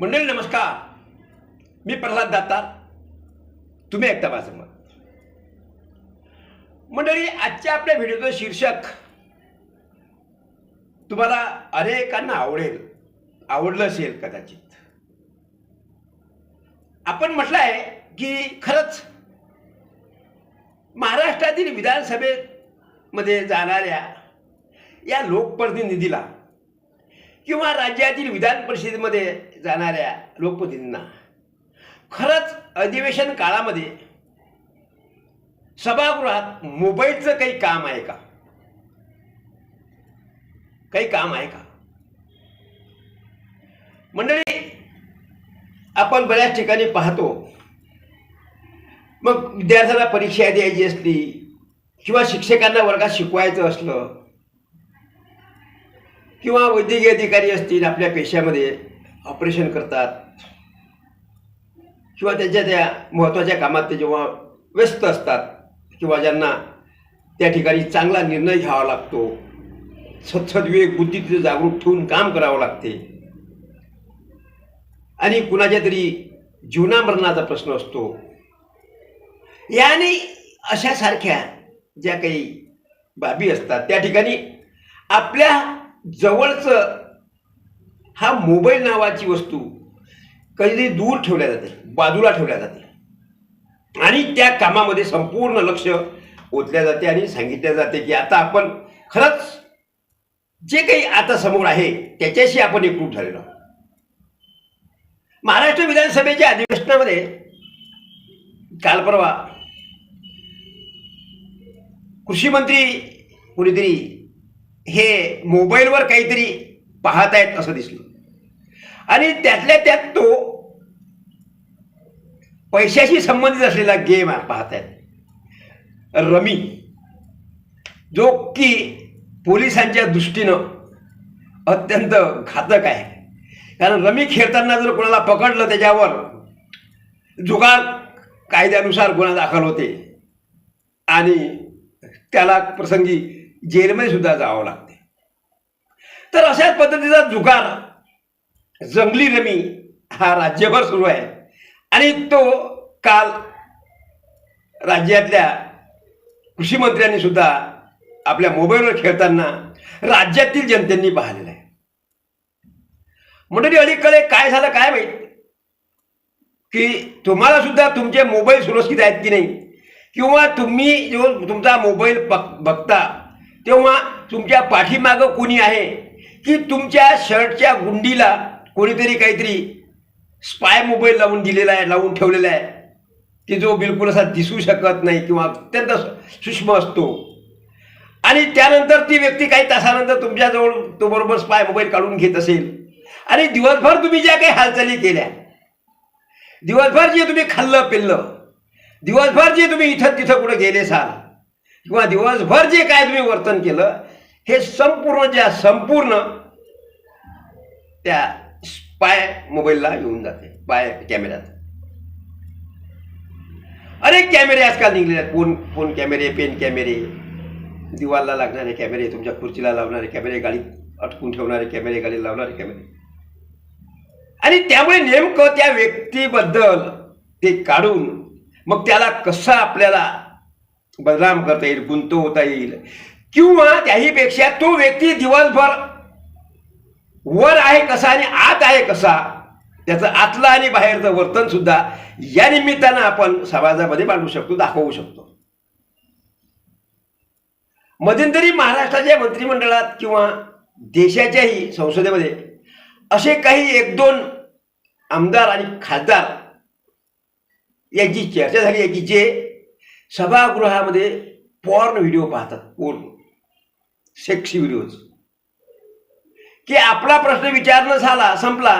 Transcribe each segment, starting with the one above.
मंडळी नमस्कार. मी प्रल्हाद दातार. तुम्ही ऐकता माझं मत. मंडळी आजच्या आपल्या व्हिडिओचं शीर्षक तुम्हाला अनेकांना आवडेल. आवडलं असेल कदाचित. आपण म्हटलं आहे की खरंच महाराष्ट्रातील विधानसभेमध्ये जाणाऱ्या या लोकप्रतिनिधीला किंवा राज्यातील विधान परिषदेमध्ये जाणाऱ्या लोकप्रतिनिधींना. खरंच अधिवेशन काळामध्ये सभागृहात मोबाईलचं काही काम आहे का? काही काम आहे का? मंडळी आपण बऱ्याच ठिकाणी पाहतो. मग विद्यार्थ्यांना परीक्षा द्यायची असली किंवा शिक्षकांना वर्गात शिकवायचं असलं किंवा वैद्यकीय अधिकारी असतील आपल्या पेशामध्ये ऑपरेशन करतात किंवा त्यांच्या त्या महत्त्वाच्या कामात ते जेव्हा व्यस्त असतात किंवा ज्यांना त्या ठिकाणी चांगला निर्णय घ्यावा लागतो सत्सद्विवेक बुद्धी तिथे जागरूक ठेवून काम करावं लागते. आणि कुणाच्या तरी जीवनामरणाचा प्रश्न असतो. याने अशासारख्या ज्या काही बाबी असतात त्या ठिकाणी आपल्या जवळचं हा मोबाईल नावाची वस्तू कधीतरी दूर ठेवल्या जाते बाजूला ठेवल्या जाते. आणि त्या कामामध्ये संपूर्ण लक्ष ओतल्या जाते आणि सांगितल्या जाते की आता आपण खरंच जे काही आता समोर आहे त्याच्याशी आपण एकरूप झालेलो महाराष्ट्र विधानसभेच्या अधिवेशनामध्ये काल परवा कृषी मंत्री कुणीतरी हे मोबाईलवर काहीतरी पाहत आहेत असं दिसलं. आणि त्यातल्या त्यात तो पैशाशी संबंधित असलेला गेम पाहत आहेत रमी जो की पोलिसांच्या दृष्टीनं अत्यंत घातक आहे. कारण रमी खेळताना जर कोणाला पकडलं त्याच्यावर जुगार कायद्यानुसार गुन्हा दाखल होते. आणि त्याला प्रसंगी जेलमध्ये सुद्धा जावं लागते. तर अशाच पद्धतीचा जुगार जंगली रमी हा राज्यभर सुरू आहे. आणि तो काल राज्यातल्या कृषी मंत्र्यांनी सुद्धा आपल्या मोबाईलवर खेळताना राज्यातील जनतेनी पाहिलेलं आहे. मंडळी अलीकडे काय झालं काय माहीत? की तुम्हाला सुद्धा तुमचे मोबाईल सुरक्षित आहेत की नाही? किंवा तुम्ही जो तुमचा मोबाईल बघ बघता तेव्हा तुमच्या पाठीमागं कोणी आहे? की तुमच्या शर्टच्या गुंडीला कोणीतरी काहीतरी स्पाय मोबाईल लावून दिलेला आहे लावून ठेवलेला आहे? की जो बिलकुल असा दिसू शकत नाही किंवा अत्यंत सूक्ष्म असतो. आणि त्यानंतर ती व्यक्ती काही तासानंतर तुमच्याजवळ तो बरोबर स्पाय मोबाईल काढून घेत असेल. आणि दिवसभर तुम्ही ज्या काही हालचाली केल्या दिवसभर जे तुम्ही खाल्लं पिल्लं दिवसभर जे तुम्ही इथं तिथं कुठं गेले साल किंवा दिवसभर जे काय तुम्ही वर्तन केलं हे संपूर्ण ज्या संपूर्ण त्या स्पाय मोबाईलला येऊन जाते पाय कॅमेऱ्यात. अनेक कॅमेरे आजकाल निघलेले आहेत फोन फोन कॅमेरे पेन कॅमेरे. दिवालला लागणारे कॅमेरे तुमच्या खुर्चीला लावणारे कॅमेरे गाडीत अटकून ठेवणारे कॅमेरे गाडीत लावणारे कॅमेरे. आणि त्यामुळे नेमकं त्या व्यक्तीबद्दल ते काढून मग त्याला कसं आपल्याला बदनाम करता येईल गुंतवता येईल. किंवा त्याहीपेक्षा तो व्यक्ती दिवसभर वर आहे कसा आणि आत आहे कसा त्याचं आतलं आणि बाहेरचं वर्तन सुद्धा या निमित्तानं आपण समाजामध्ये मांडू शकतो दाखवू शकतो. मध्यंतरी महाराष्ट्राच्या मंत्रिमंडळात किंवा देशाच्याही संसदेमध्ये असे काही एक दोन आमदार आणि खासदार यांची चर्चा झाली आहे की जे सभागृहामध्ये पॉर्न व्हिडिओ पाहतात पोर्न सेक्सी व्हिडिओज की आपला प्रश्न विचारणं झाला संपला.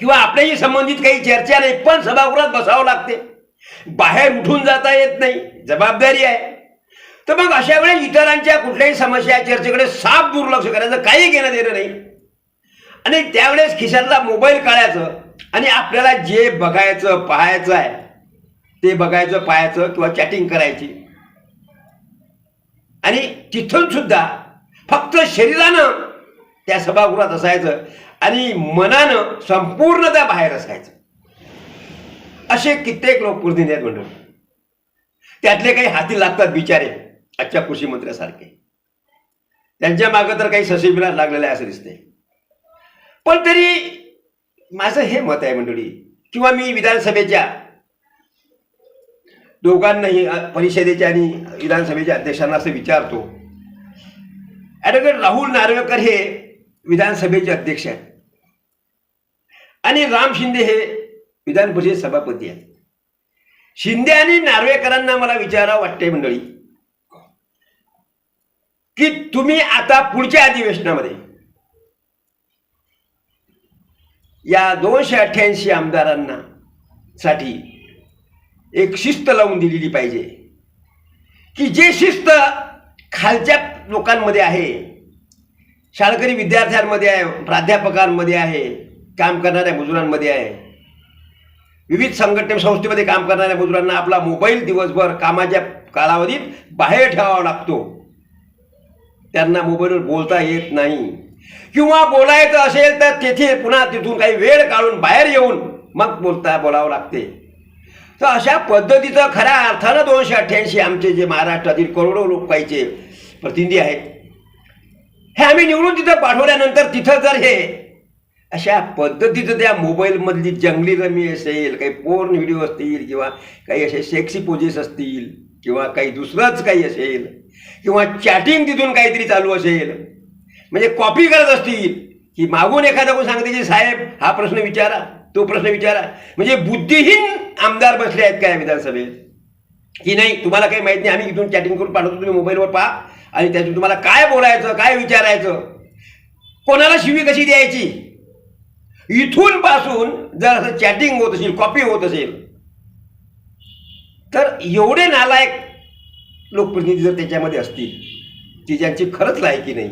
किंवा आपल्याही संबंधित काही चर्चा नाही पण सभागृहात बसावं लागते. बाहेर उठून जाता येत नाही जबाबदारी आहे. तर मग अशा वेळेस इतरांच्या कुठल्याही समस्या चर्चेकडे साफ दुर्लक्ष करायचं काही घेणं देणं नाही. आणि त्यावेळेस खिशातला मोबाईल काढायचं आणि आपल्याला जे बघायचं पाहायचं आहे ते बघायचं पाहायचं किंवा चॅटिंग करायची. आणि तिथून सुद्धा फक्त शरीरानं त्या सभागृहात असायचं आणि मनानं संपूर्णतः बाहेर असायचं. असे कित्येक लोक प्रतिनिधी आहेत मंडळी. त्यातले काही हाती लागतात बिचारे आजच्या कृषी मंत्र्यासारखे. त्यांच्या मागं तर काही ससेबिलास लागलेलं आहे असं दिसतंय पण तरी माझं हे मत आहे मंडळी किंवा मी विधानसभेच्या दोघांनाही परिषदेच्या आणि विधानसभेच्या अध्यक्षांना असं विचारतो. ॲडव्होकेट राहुल नार्वेकर हे विधानसभेचे अध्यक्ष आहेत. आणि राम शिंदे हे विधान परिषद सभापती आहेत. शिंदे आणि नार्वेकरांना मला विचारावं वाटते मंडळी की तुम्ही आता पुढच्या अधिवेशनामध्ये या दोनशे अठ्ठ्याऐंशी आमदारांना साठी एक शिस्त लावून दिलेली पाहिजे. की जे शिस्त खालच्या लोकांमध्ये आहे शाळकरी विद्यार्थ्यांमध्ये आहे प्राध्यापकांमध्ये आहे काम करणाऱ्या मजुरांमध्ये आहे विविध संघटने संस्थेमध्ये काम करणाऱ्या मजुरांना आपला मोबाईल दिवसभर कामाच्या कालावधीत बाहेर ठेवावा लागतो. त्यांना मोबाईलवर बोलता येत नाही. किंवा बोलायचं असेल तर तेथे पुन्हा तिथून काही वेळ काढून बाहेर येऊन मग बोलता बोलावं लागते. तर अशा पद्धतीचं खऱ्या अर्थानं दोनशे अठ्ठ्याऐंशी आमचे जे महाराष्ट्रातील करोडो लोकांचे प्रतिनिधी आहेत हे आम्ही निवडून तिथं पाठवल्यानंतर तिथं जर हे अशा पद्धतीचं त्या मोबाईलमधली जंगली रमी असेल काही पोर्न व्हिडिओ असतील किंवा काही असे सेक्सी पोजेस असतील किंवा काही दुसरंच काही असेल किंवा चॅटिंग तिथून काहीतरी चालू असेल म्हणजे कॉपी करत असतील की मागून एखादा कोण सांगते की साहेब हा प्रश्न विचारा. तो प्रश्न विचारा. म्हणजे बुद्धिहीन आमदार बसले आहेत काय विधानसभेत? की नाही तुम्हाला काही माहीत नाही आम्ही इथून चॅटिंग करून पाठवतो तुम्ही मोबाईलवर पहा. आणि त्यातून तुम्हाला काय बोलायचं काय विचारायचं? कोणाला शिवी कशी द्यायची? इथून पासून जर असं चॅटिंग होत असेल कॉपी होत असेल तर एवढे नालायक लोकप्रतिनिधी जर त्याच्यामध्ये असतील की ज्यांची खरंच लायकी नाही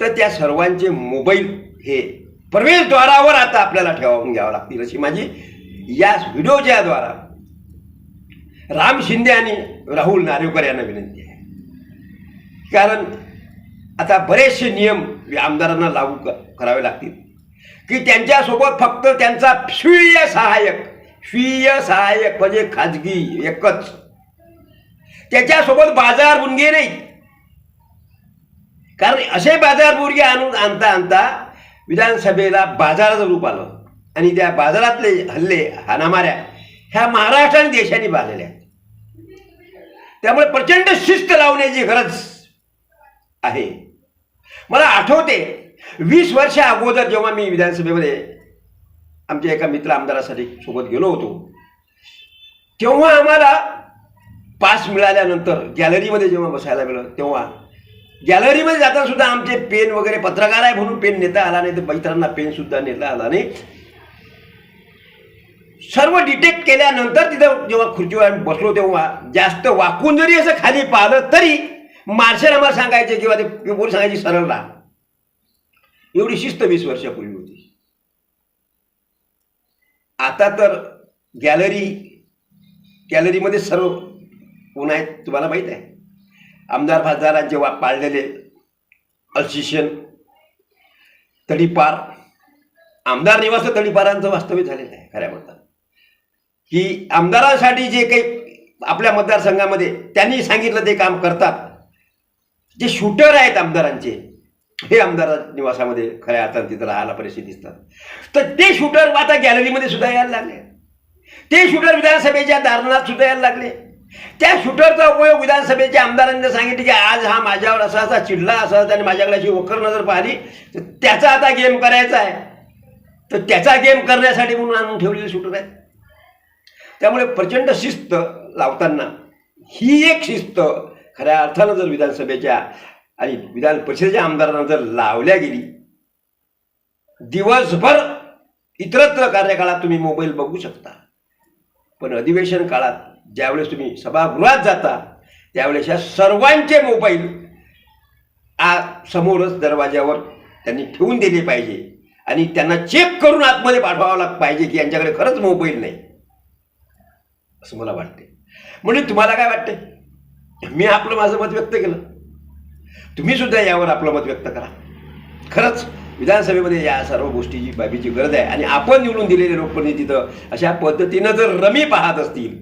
तर त्या सर्वांचे मोबाईल हे प्रवेशद्वारावर आता आपल्याला ठेवावून घ्यावं लागतील अशी माझी या व्हिडिओच्या द्वारा राम शिंदे आणि राहुल नार्वेकर यांना विनंती आहे. कारण आता बरेचसे नियम आमदारांना लागू करावे लागतील. की त्यांच्यासोबत फक्त त्यांचा स्वीय सहाय्यक स्वीय सहाय्यक म्हणजे खाजगी एकच. त्याच्यासोबत बाजार बुनगे नाही कारण असे बाजार बुनगे आणून आणता आणता विधानसभेला बाजाराचं रूप आलं. आणि त्या बाजारातले हल्ले हाणामाऱ्या ह्या महाराष्ट्र आणि देशाने बांधलेल्या आहेत त्यामुळे प्रचंड शिस्त लावण्याची गरज आहे. मला आठवते वीस वर्षा अगोदर जेव्हा मी विधानसभेमध्ये आमच्या एका मित्र आमदारासाठी सोबत गेलो होतो तेव्हा आम्हाला पास मिळाल्यानंतर गॅलरीमध्ये जेव्हा बसायला मिळालं तेव्हा गॅलरीमध्ये जाताना सुद्धा आमचे पेन वगैरे पत्रकार आहे म्हणून पेन नेता आला नाही तर इतरांना पेन सुद्धा नेता आला नाही. सर्व डिटेक्ट केल्यानंतर तिथं जेव्हा खुर्चीवर आम्ही बसलो तेव्हा जास्त वाकून जरी असं खाली पाहिलं तरी मार्शल आम्हाला सांगायचे किंवा ते बोल सांगायची सरळ राहा. एवढी शिस्त वीस वर्षापूर्वी होती. आता तर गॅलरी गॅलरीमध्ये सर्व कोण आहेत तुम्हाला माहीत आहे? आमदार खासदारांचे वा पाळलेले अल्शिशन तडीपार आमदार निवास तडीपारांचं वास्तव्य झालेलं आहे खऱ्या म्हणतात की आमदारांसाठी जे काही आपल्या मतदारसंघामध्ये त्यांनी सांगितलं ते काम करतात जे शूटर आहेत आमदारांचे हे आमदार निवासामध्ये खऱ्या अर्थात तिथं राहायला परिस्थिती दिसतात तर ते शूटर आता गॅलरीमध्ये सुद्धा यायला लागले. ते शूटर विधानसभेच्या दालनात सुद्धा यायला लागले. त्या शूटरचा उपयोग विधानसभेच्या आमदारांनी सांगितले की आज हा माझ्यावर असा असा चिडला असा त्याने माझ्याकडे अशी वकर नजर पाहिली तर त्याचा आता गेम करायचा आहे. तर त्याचा गेम करण्यासाठी म्हणून आणून ठेवलेले शूटर आहे त्यामुळे प्रचंड शिस्त लावताना ही एक शिस्त खऱ्या अर्थानं जर विधानसभेच्या आणि विधान परिषदेच्या आमदारांना जर लावल्या गेली दिवसभर इतरत्र कार्यकाळात तुम्ही मोबाईल बघू शकता. पण अधिवेशन काळात ज्यावेळेस तुम्ही सभागृहात जाता त्यावेळेस या सर्वांचे मोबाईल आ समोरच दरवाज्यावर त्यांनी ठेवून दिले पाहिजे. आणि त्यांना चेक करून आतमध्ये पाठवावं लाग पाहिजे की यांच्याकडे खरंच मोबाईल नाही. असं मला वाटते म्हणजे तुम्हाला काय वाटते मी आपलं माझं मत व्यक्त केलं. तुम्ही सुद्धा यावर आपलं मत व्यक्त करा. खरंच विधानसभेमध्ये या सर्व गोष्टीची बाबीची गरज आहे आणि आपण निवडून दिलेले लोकप्रतिनिधी तिथं अशा पद्धतीनं जर रमी पाहत असतील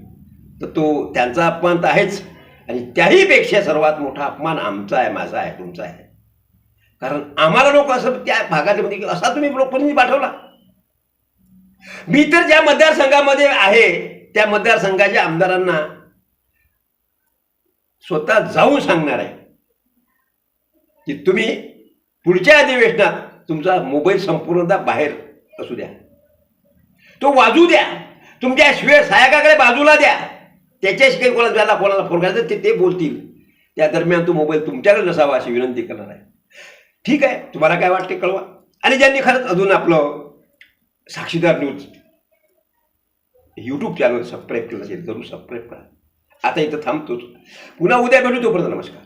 तर तो त्यांचा अपमान तर आहेच. आणि त्याहीपेक्षा सर्वात मोठा अपमान आमचा आहे माझा आहे तुमचा आहे. कारण आम्हाला लोक असं त्या भागामध्ये की म्हणजे असा तुम्ही लोकप्रतिनिधी पाठवला. मी तर ज्या मतदारसंघामध्ये आहे त्या मतदारसंघाच्या आमदारांना स्वतः जाऊन सांगणार आहे की तुम्ही पुढच्या अधिवेशनात तुमचा मोबाईल संपूर्णतः बाहेर असू द्या. तो वाजू द्या. तुमच्या श्वेय सहायकाकडे बाजूला द्या. त्याच्याशी काही कोणाला ज्याला कोणाला फोन करायचा ते ते बोलतील. त्या दरम्यान तो मोबाईल तुमच्याकडे नसावा अशी विनंती करणार आहे. ठीक आहे तुम्हाला काय वाटते कळवा. आणि ज्यांनी खरंच अजून आपलं साक्षीदार न्यूज यूट्यूब चॅनल सबस्क्राईब केलं असेल जरूर सबस्क्राईब करा. आता इथं थांबतोच. पुन्हा उद्या भेटू तोपर्यंत नमस्कार.